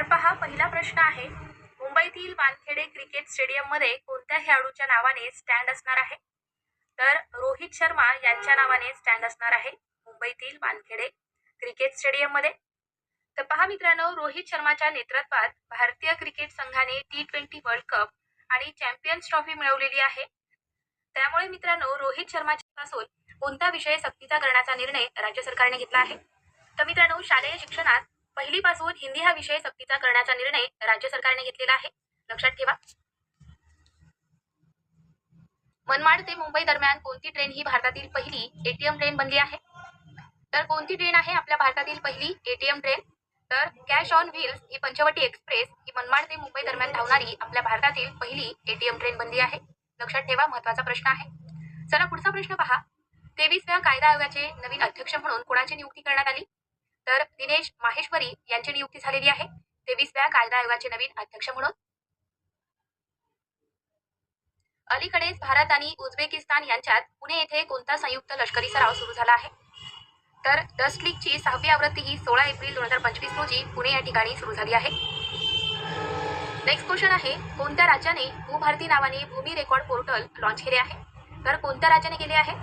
तर पहा पहिला प्रश्न आहे मुंबईतील वानखेडे क्रिकेट स्टेडियममध्ये कोणत्या खेळाडूच्या नावाने स्टँड असणार आहे? तर रोहित शर्मा यांच्या नावाने स्टँड असणार आहे मुंबईतील वानखेडे क्रिकेट स्टेडियममध्ये. तर पहा मित्रांनो रोहित शर्माच्या नेतृत्वात भारतीय क्रिकेट संघाने टी ट्वेंटी वर्ल्ड कप आणि चॅम्पियन्स ट्रॉफी मिळवलेली आहे. त्यामुळे मित्रांनो रोहित शर्माच्या पासून कोणता विषय सक्तीचा करण्याचा निर्णय राज्य सरकारने घेतला आहे? तर मित्रांनो शालेय शिक्षणात पहिलीपासून हिंदी हा विषय सक्तीचा करण्याचा निर्णय राज्य सरकारने घेतलेला आहे. लक्षात ठेवा. मनमाड ते मुंबई दरम्यान कोणती ट्रेन ही भारतातील पहिली एटीएम ट्रेन बनली आहे? तर कोणती ट्रेन आहे आपल्या भारतातील पहिली एटीएम ट्रेन? तर कॅश ऑन व्हील्स ही पंचवटी एक्सप्रेस ही मनमाड ते मुंबई दरम्यान धावणारी आपल्या भारतातील पहिली एटीएम ट्रेन बनली आहे. लक्षात ठेवा महत्त्वाचा प्रश्न आहे. चला पुढचा प्रश्न पहा. तेवीसव्या कायदा आयोगाचे नवीन अध्यक्ष म्हणून कोणाची नियुक्ती करण्यात आली? तर दिनेश माहेश्वरी यांची नियुक्ती झालेली आहे. तेवीसव्या कायदा आयोगाचे नवीन अध्यक्ष म्हणून. अलीकडेच भारत आणि उझबेकिस्तान यांच्यात पुणे येथे कोणता संयुक्त लष्करी सराव सुरू झाला आहे? तर डस्ट लीगची सहावी आवृत्ती ही सोळा एप्रिल दोन हजार पंचवीस रोजी पुणे या ठिकाणी सुरू झाली आहे. नेक्स्ट क्वेश्चन आहे कोणत्या राज्याने भूभारती नावाने भूमी रेकॉर्ड पोर्टल लॉन्च केले आहे? तर कोणत्या राज्याने केले आहे?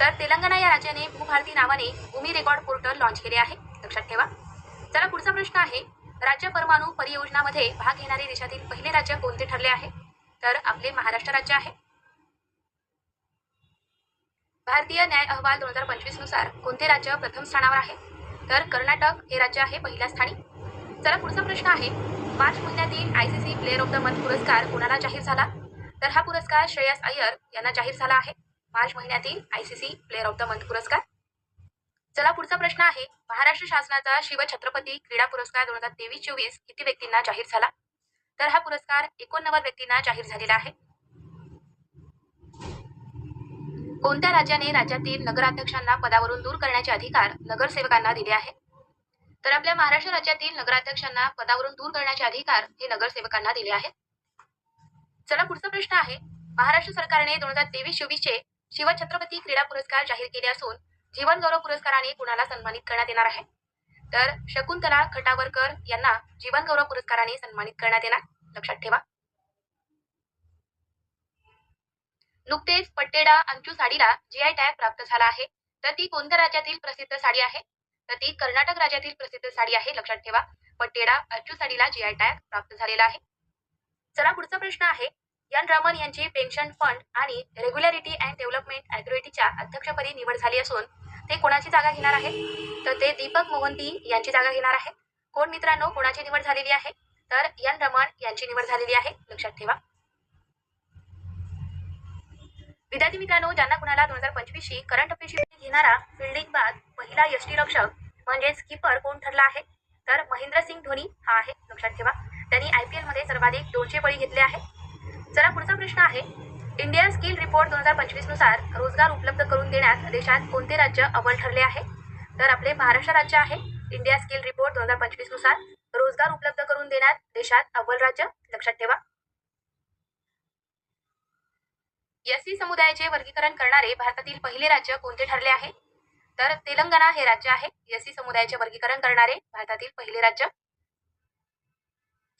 तर तेलंगणा या राज्याने भूभारती नावाने भूमी रेकॉर्ड पोर्टल लॉन्च केले आहे. लक्षात ठेवा. चला पुढचा प्रश्न आहे. राज्य परमाणु परियोजनामध्ये भाग घेणारे देशातील पहिले राज्य कोणते ठरले आहे? तर आपले महाराष्ट्र राज्य आहे. भारतीय न्याय अहवाल दोन हजार पंचवीसनुसार कोणते राज्य प्रथम स्थानावर आहे? तर कर्नाटक हे राज्य आहे पहिल्या स्थानी. चला पुढचा प्रश्न आहे. मार्च महिन्यातील ICC player of the month पुरस्कार कोणाला जाहीर झाला? तर हा पुरस्कार श्रेयस अय्यर यांना जाहीर झाला आहे. मार्च महिन्यातील ICC player of the month पुरस्कार प्रश्न आहे महाराष्ट्र शासनाचा शिवछत्रपती क्रीडा पुरस्कार दोन हजार तेवीस चोवीस किती व्यक्तींना जाहीर झाला? तर हा पुरस्कार एकोणनव्वद व्यक्तींना जाहीर झालेला आहे. कोणत्या राज्याने राज्यातील नगराध्यक्षांना पदावरून दूर करण्याचे अधिकार नगरसेवकांना दिले आहे? तर आपल्या महाराष्ट्र राज्यातील नगराध्यक्षांना पदावरून दूर करण्याचे अधिकार हे नगरसेवकांना दिले आहेत. चला पुढचा प्रश्न आहे महाराष्ट्र सरकारने दोन हजार तेवीस चोवीसचे शिवछत्रपती क्रीडा पुरस्कार जाहीर केले असून जीवन गौरव पुरस्काराने कुणाला सन्मानित करण्यात येणार आहे? तर शकुंतला खटावरकर यांना जीवन गौरव पुरस्काराने सन्मानित करण्यात येणार. लक्षात ठेवा. नुकतेच पट्टेडा अंचू साडीला जीआय टॅग प्राप्त झाला आहे. तर ती कोणत्या राज्यातील प्रसिद्ध साडी आहे? तर ती कर्नाटक राज्यातील प्रसिद्ध साडी आहे. लक्षात ठेवा. पट्टेडा अंचू साडीला जीआय टॅग प्राप्त झालेला आहे. चला पुढचा प्रश्न आहे. यान रामन यांची पेन्शन फंड आणि रेग्युलरिटी अँड डेव्हलपमेंट अथॉरिटीच्या अध्यक्षपदी निवड झाली असून ते कोणाची जागा घेणार आहेत? तर ते दीपक मोहंती यांची जागा घेणार आहे कोण मित्रांनो कोणाची निवड झालेली आहे? तर यन रमण यांची निवड झालेली आहे. लक्षात ठेवा. विद्यार्थी मित्रांनो ज्यांना कुणाला दोन हजार पंचवीसची करंट अफेअरची घेणारा फिल्डिंग बाद पहिला यष्टीरक्षक म्हणजेच किपर कोण ठरला आहे? तर महेंद्र सिंग धोनी हा आहे. लक्षात ठेवा. त्यांनी आय पी एलमध्ये सर्वाधिक दोनशे बळी घेतले आहे चला पुढचा प्रश्न आहे. इंडियन स्किल रिपोर्ट दोन हजार पंचवीसनुसार रोजगार उपलब्ध करून देण्यात देशात कोणते राज्य अव्वल ठरले आहे? तर आपले महाराष्ट्र राज्य आहे. इंडिया स्किल रिपोर्ट दोन हजार पंचवीसनुसार रोजगार उपलब्ध करून देण्यात देशात अव्वल राज्य लक्षात ठेवा. एससी समुदायाचे वर्गीकरण करणारे भारतातील पहिले राज्य कोणते ठरले आहे? तर तेलंगणा हे राज्य आहे. एससी समुदायाचे वर्गीकरण करणारे भारतातील पहिले राज्य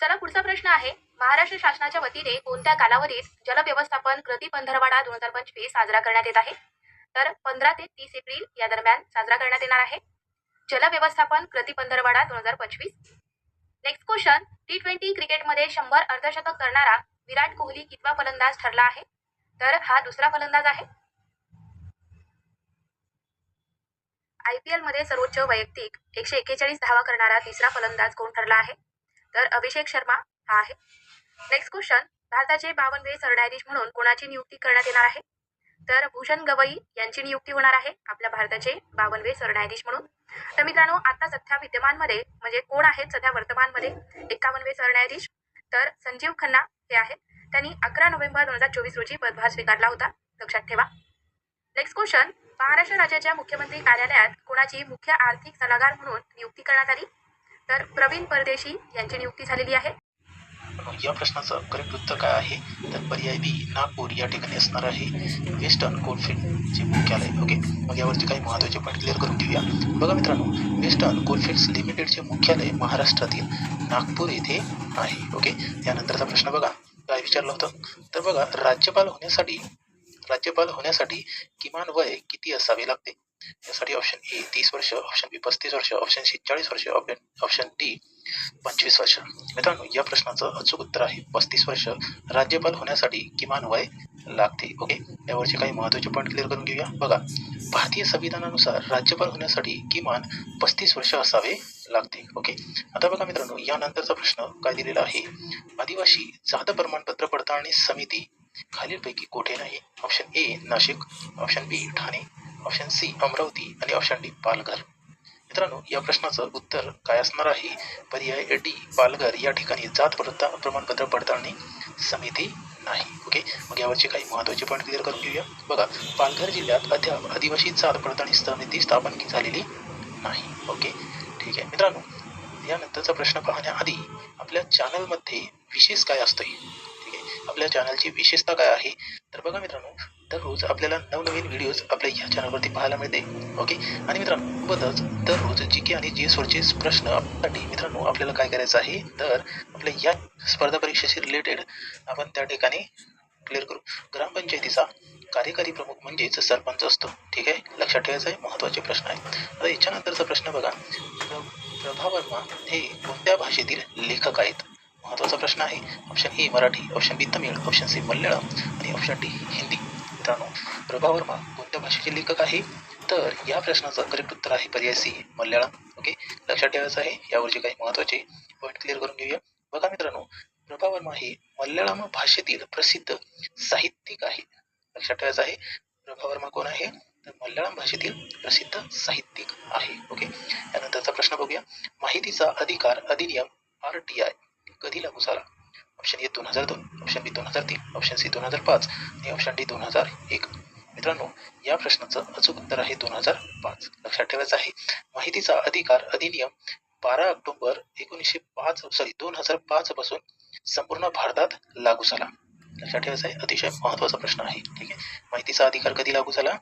चला पुढचा प्रश्न आहे. महाराष्ट्र शासनाच्या वतीने कोणत्या कालावधीत जलव्यवस्थापन कृती पंधरवाडा दोन हजार पंचवीस साजरा करण्यात येत आहे? तर पंधरा ते तीस एप्रिल या दरम्यान साजरा करण्यात येणार आहे. जलव्यवस्थापन कृती पंधरवाडा दोन हजार पंचवीस. नेक्स्ट क्वेश्चन टी ट्वेंटी क्रिकेटमध्ये शंभर अर्धशतक करणारा विराट कोहली कितवा फलंदाज ठरला आहे? तर हा दुसरा फलंदाज आहे. आय पी एलमध्ये सर्वोच्च वैयक्तिक एकशे एक्केचाळीस धावा करणारा तिसरा फलंदाज कोण ठरला आहे? तर अभिषेक शर्मा हा आहे. नेक्स्ट क्वेश्चन भारताचे बावनवे सरन्यायाधीश म्हणून कोणाची नियुक्ती करण्यात येणार आहे? तर भूषण गवई यांची नियुक्ती होणार आहे आपल्या भारताचे बावनवे सरन्यायाधीश म्हणून. तर मित्रांनो आता सध्या विद्यमानमध्ये म्हणजे कोण आहेत सध्या वर्तमानमध्ये? एकावनवे सरन्यायाधीश. तर संजीव खन्ना हे आहेत. त्यांनी अकरा नोव्हेंबर दोन हजार चोवीस रोजी पदभार स्वीकारला होता. लक्षात ठेवा. नेक्स्ट क्वेश्चन महाराष्ट्र राज्याच्या मुख्यमंत्री कार्यालयात कोणाची मुख्य आर्थिक सल्लागार म्हणून नियुक्ती करण्यात आली? तर प्रवीण परदेशी यांची नियुक्ती झालेली आहे. या प्रश्नाचं करेक्ट उत्तर काय आहे? तर पर्याय बी नागपूर या ठिकाणी असणार आहे. वेस्टर्न कोलफिल्डचे मुख्यालय. ओके मग यावरचे काही महत्त्वाचे पॉईंट क्लिअर करून घेऊया. बघा मित्रांनो वेस्टर्न कोलफिल्ड्स लिमिटेडचे मुख्यालय महाराष्ट्रातील नागपूर येथे आहे. ओके त्यानंतरचा प्रश्न बघा. काय विचारलं होतं? तर बघा राज्यपाल होण्यासाठी राज्यपाल होण्यासाठी किमान वय किती असावे लागते? यासाठी ऑप्शन ए तीस वर्ष ऑप्शन बी पस्तीस वर्ष ऑप्शन सी चाळीस वर्ष ऑप्शन ऑप्शन डी पंचवीस वर्ष. मित्रांनो या प्रश्नाचं अचूक उत्तर आहे. पस्तीस वर्ष राज्यपाल होण्यासाठी किमान वय लागते ओके यावरचे काही महत्त्वाचे पॉईंट क्लिअर करून घेऊया. बघा भारतीय संविधानानुसार राज्यपाल होण्यासाठी किमान पस्तीस वर्ष असावे लागते ओके आता बघा मित्रांनो यानंतरचा प्रश्न काय दिलेला आहे? आदिवासी जात प्रमाणपत्र पडताळणी समिती खालीलपैकी कोठे नाही? Option A Nashik option B Thane. Option C Amravati आणि ऑप्शन डी पालघर. मित्रांनो या प्रश्नाचं उत्तर काय असणार आहे पर्याय डी पालघर. या ठिकाणी जात पडता प्रमाणपत्र पडताळणी समिती नाही. ओके मग यावरचे काही महत्त्वाचे पॉईंट क्लिअर करून घेऊया. बघा पालघर जिल्ह्यात अद्याप आदिवासी जात पडताळणी समिती स्थापन झालेली नाही. ओके ठीक आहे. मित्रांनो यानंतरचा प्रश्न पाहण्याआधी आपल्या चॅनलमध्ये विशेष काय असतंय? ठीक आहे. आपल्या चॅनलची विशेषता काय आहे? तर बघा मित्रांनो दररोज आपल्याला नवनवीन व्हिडिओज आपल्या ह्या चॅनलवरती पाहायला मिळते. ओके आणि मित्रांनो सोबतच दररोज जी के आणि जी सोडचे प्रश्न आपल्यासाठी मित्रांनो आपल्याला काय करायचं आहे? तर आपल्या या स्पर्धा परीक्षेशी रिलेटेड आपण त्या ठिकाणी क्लिअर करू. ग्रामपंचायतीचा कार्यकारी प्रमुख म्हणजेच सरपंच असतो. ठीक आहे? लक्षात ठेवायचा आहे महत्त्वाचे प्रश्न आहे आता याच्यानंतरचा प्रश्न बघा. प्रभा वर्मा हे कोणत्या भाषेतील लेखक आहेत? महत्त्वाचा प्रश्न आहे. Option A Marathi option B Tamil option C Malayalam आणि ऑप्शन डी हिंदी. मित्रांनो प्रभा वर्मा कोणत्या भाषेचे लेखक आहे. तर या प्रश्नाचं करेक्ट उत्तर आहे पर्याय सी मल्याळम. ओके लक्षात ठेवायचं आहे यावरचे काही महत्त्वाचे पॉईंट क्लिअर करून घेऊया. बघा मित्रांनो प्रभा वर्मा हे मल्याळम भाषेतील प्रसिद्ध साहित्यिक आहे. लक्षात ठेवायचं आहे प्रभा वर्मा कोण आहे? तर मल्याळम भाषेतील प्रसिद्ध साहित्यिक आहे. ओके त्यानंतरचा प्रश्न बघूया. माहितीचा अधिकार अधिनियम आर टी आय कधी लागू झाला? ऑप्शन ए दोन हजार दोन ऑप्शन बी दोन हजार तीन ऑप्शन सी दोन हजार पाच आणि ऑप्शन डी दोन हजार एक. मित्रांनो या प्रश्नाचं अचूक उत्तर आहे दोन हजार पाच. लक्षात ठेवायचं आहे माहितीचा अधिकार अधिनियम बारा ऑक्टोबर एकोणीसशे पाच सॉरी दोन हजार पाच पासून संपूर्ण भारतात लागू झाला. लक्षात ठेवायचा आहे अतिशय महत्त्वाचा प्रश्न आहे. ठीक आहे? माहितीचा अधिकार कधी लागू झाला?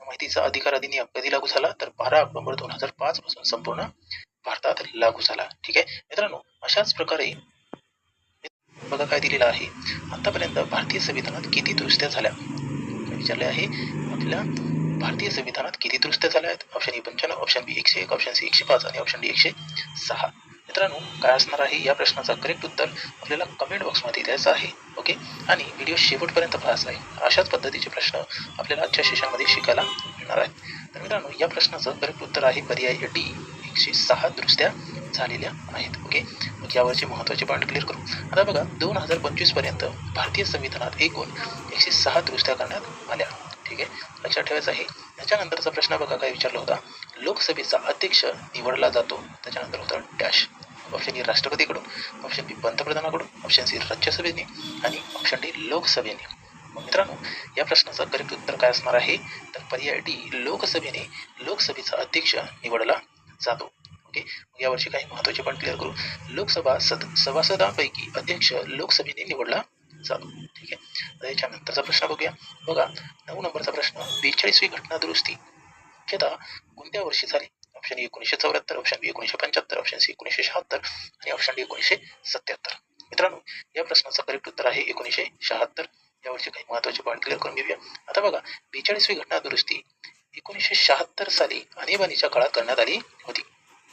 माहितीचा अधिकार अधिनियम कधी लागू झाला? तर बारा ऑक्टोबर दोन हजार पाच पासून संपूर्ण भारतात लागू झाला. ठीक आहे? मित्रांनो अशाच प्रकारे बघा काय दिलेलं आहे. आतापर्यंत भारतीय संविधानात किती दुरुस्त्या झाल्या? विचारले आहे आपल्या भारतीय संविधानात किती दुरुस्त्या झाल्या आहेत? ऑप्शन ए पंच्याण्णव ऑप्शन बी एकशे एक ऑप्शन सी एकशे पाच आणि ऑप्शन डी एकशे सहा. मित्रांनो काय असणार आहे या प्रश्नाचा करेक्ट उत्तर आपल्याला कमेंट बॉक्समध्ये द्यायचं आहे ओके आणि व्हिडिओ शेवटपर्यंत पाहायचा आहे. अशाच पद्धतीचे प्रश्न आपल्याला आजच्या सेशनमध्ये शिकायला मिळणार आहेत. तर मित्रांनो या प्रश्नाचं करेक्ट उत्तर आहे पर्याय डी एकशे सहा दुरुस्त्या. झालेल्या आहेत ओके मग यावरचे महत्त्वाचे पॉईंट क्लिअर करू. आता बघा दोन हजार पंचवीसपर्यंत भारतीय संविधानात एकूण एकशे सहा दुरुस्त्या करण्यात आल्या ठीक आहे? लक्षात ठेवायचं आहे. त्याच्यानंतरचा प्रश्न बघा काय विचारला होता? लोकसभेचा अध्यक्ष निवडला जातो त्याच्यानंतर होता डॅश. ऑप्शन ए राष्ट्रपतीकडून. ऑप्शन बी पंतप्रधानाकडून. ऑप्शन सी राज्यसभेने. आणि ऑप्शन डी लोकसभेने. मित्रांनो या प्रश्नाचं करेक्ट उत्तर काय असणार आहे? तर पर्याय डी लोकसभेने लोकसभेचा अध्यक्ष निवडला जातो. ओके. यावर्षी काही महत्त्वाचे पण क्लिअर करू. लोकसभा सद सभासदांपैकी अध्यक्ष लोकसभेने निवडला. जातो ठीक आहे. याच्यानंतरचा प्रश्न बघूया. बघा नऊ नंबरचा प्रश्न. बेचाळीसवी घटना दुरुस्ती मुख्यतः कोणत्या वर्षी झाली? ऑप्शन एकोणीसशे चौऱ्याहत्तर ऑप्शन बी एकोणीसशे पंच्याहत्तर ऑप्शन सी एकोणीसशे शहात्तर आणि ऑप्शन डी एकोणीसशे सत्याहत्तर. मित्रांनो या प्रश्नाचं करेक्ट उत्तर आहे एकोणीसशे शहात्तर. यावरचे काही महत्त्वाचे पॉईंट क्लिअर करून घेऊया. आता बघा बेचाळीसवी घटना दुरुस्ती एकोणीसशे शहात्तर साली आणीबाणीच्या काळात करण्यात आली होती.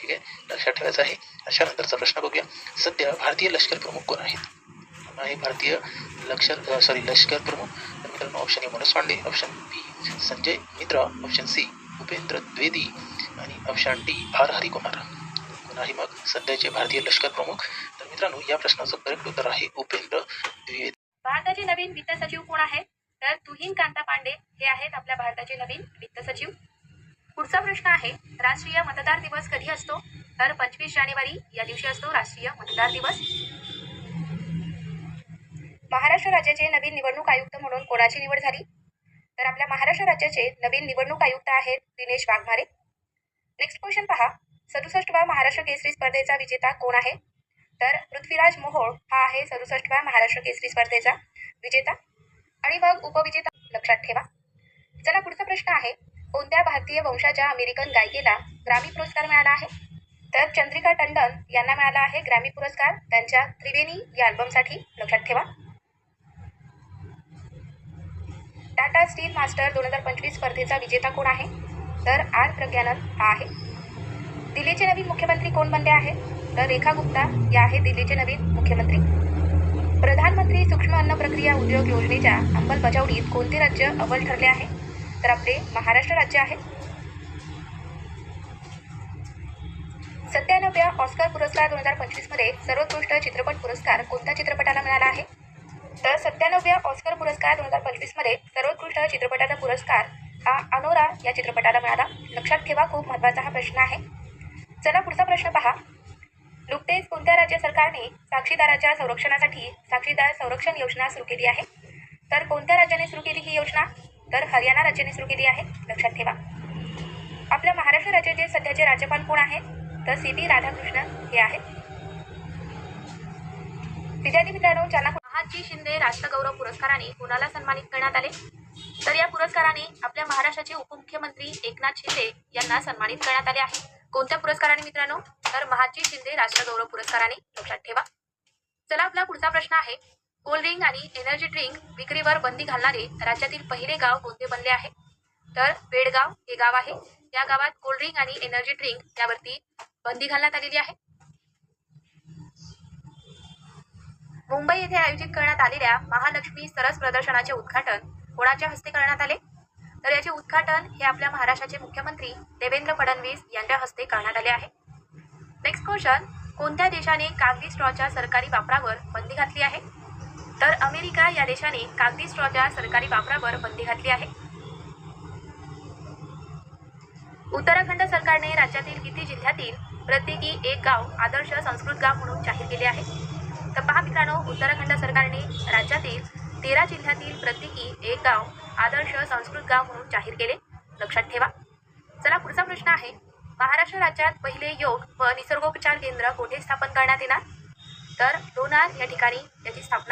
ठीक आहे? लक्षात ठेवायचं आहे. अशा नंतरचा प्रश्न बघूया. सध्या भारतीय लष्कर प्रमुख कोण आहेत? आहे भारतीय लष्कर सॉरी लष्कर प्रमुख. तर मित्रांनो option A Manoj Pande option B Sanjay Mitra option C Upendra Dwivedi आणि ऑप्शन डी आर हरिकुमार. कोण आहे मग? सध्याचे भारतीय लष्कर प्रमुख. तर मित्रांनो या प्रश्नाचं करेक्ट उत्तर आहे उपेंद्र द्विवेदी. भारताचे नवीन वित्त सचिव कोण आहेत? तर तुहीन कांता पांडे हे आहेत आपल्या भारताचे नवीन वित्त सचिव. पुढचा प्रश्न आहे राष्ट्रीय मतदार दिवस कधी असतो? तर पंचवीस जानेवारी या दिवशी असतो राष्ट्रीय मतदार दिवस. महाराष्ट्र राज्याचे नवीन निवडणूक आयुक्त म्हणून कोणाची निवड झाली? तर आपल्या महाराष्ट्र राज्याचे नवीन निवडणूक आयुक्त आहेत दिनेश वाघमारे. नेक्स्ट क्वेश्चन पहा. सदुसष्टवा महाराष्ट्र केसरी स्पर्धेचा विजेता कोण आहे? तर पृथ्वीराज मोहोळ हा आहे सदुसष्टवा महाराष्ट्र केसरी स्पर्धेचा विजेता. आणि मग उपविजेता लक्षात ठेवा. चला पुढचा प्रश्न आहे. कोणत्या भारतीय वंशाच्या अमेरिकन गायिकेला ग्रामी पुरस्कार मिळाला आहे? तर चंद्रिका टंडन यांना मिळाला आहे ग्रॅमी पुरस्कार. त्यांच्या त्रिवेणी या अल्बमसाठी लक्षात ठेवा. टाटा स्टील मास्टर दोन हजार पंचवीस स्पर्धेचा विजेता कोण आहे? तर आर प्रज्ञानंद हा आहे. दिल्लीचे नवीन मुख्यमंत्री कोण बनले आहेत तर रेखा गुप्ता या आहेत दिल्लीचे नवीन मुख्यमंत्री. प्रधानमंत्री सूक्ष्म अन्न प्रक्रिया उद्योग योजनेच्या अंमलबजावणीत कोणते राज्य अव्वल ठरले आहे? तर आपले महाराष्ट्र राज्य आहे. सत्त्याण्णव्या ऑस्कर पुरस्कार दोन हजार पंचवीसमध्ये सर्वोत्कृष्ट चित्रपट पुरस्कार कोणत्या चित्रपटाला मिळाला आहे? तर सत्त्याण्णव्या ऑस्कर पुरस्कार दोन हजार पंचवीसमध्ये सर्वोत्कृष्ट चित्रपटाचा पुरस्कार हा अनोरा या चित्रपटाला मिळाला. लक्षात ठेवा खूप महत्त्वाचा हा प्रश्न आहे. चला पुढचा प्रश्न पहा. नुकतेच कोणत्या राज्य सरकारने साक्षीदाराच्या संरक्षणासाठी साक्षीदार संरक्षण योजना सुरू केली आहे? तर कोणत्या राज्याने सुरू केली ही योजना? तर हरियाणा राज्याने सुरू केली आहे. लक्षात ठेवा. आपल्या महाराष्ट्र राज्याचे सध्याचे राज्यपाल कोण आहेत? तर सी पी राधाकृष्णन हे आहेत. विद्यार्थी मित्रांनो ज्यांना महाजी शिंदे राष्ट्रगौरव पुरस्काराने कोणाला सन्मानित करण्यात आले? तर या पुरस्काराने आपल्या महाराष्ट्राचे उपमुख्यमंत्री एकनाथ शिंदे यांना सन्मानित करण्यात आले आहे. कोणत्या पुरस्काराने मित्रांनो? तर महाजी शिंदे राष्ट्रगौरव पुरस्काराने. लक्षात ठेवा. चला आपला पुढचा प्रश्न आहे. कोल्ड ड्रिंक आणि एनर्जी ड्रिंक विक्रीवर बंदी घालणारे राज्यातील पहिले गाव कोणते बनले आहे? तर बेडगाव हे गाव आहे. या गावात कोल्ड ड्रिंक आणि एनर्जी ड्रिंक यावरती बंदी घालण्यात आलेली आहे. मुंबई येथे आयोजित करण्यात आलेल्या महालक्ष्मी सरस प्रदर्शनाचे उद्घाटन कोणाच्या हस्ते करण्यात आले? तर याचे उद्घाटन हे आपल्या महाराष्ट्राचे मुख्यमंत्री देवेंद्र फडणवीस यांच्या हस्ते करण्यात आले आहे. नेक्स्ट क्वेश्चन कोणत्या देशाने कागदी स्ट्रॉच्या सरकारी वापरावर बंदी घातली आहे? तर अमेरिका या देशाने कागदी स्ट्रॉच्या सरकारी वापरावर बंदी घातली आहे. उत्तराखंड सरकारने राज्यातील किती जिल्ह्यातील प्रत्येकी एक गाव आदर्श संस्कृत गाव म्हणून जाहीर केले आहे. तर पहा मित्रांनो उत्तराखंड सरकारने राज्यातील तेरा जिल्ह्यातील प्रत्येकी एक गाव आदर्श संस्कृत गाव म्हणून जाहीर केले. लक्षात ठेवा. चला पुढचा प्रश्न आहे. महाराष्ट्र राज्यात पहिले योग व निसर्गोपचार केंद्र कोठे स्थापन करण्यात येणार? तर लोणार या ठिकाणी याची स्थापना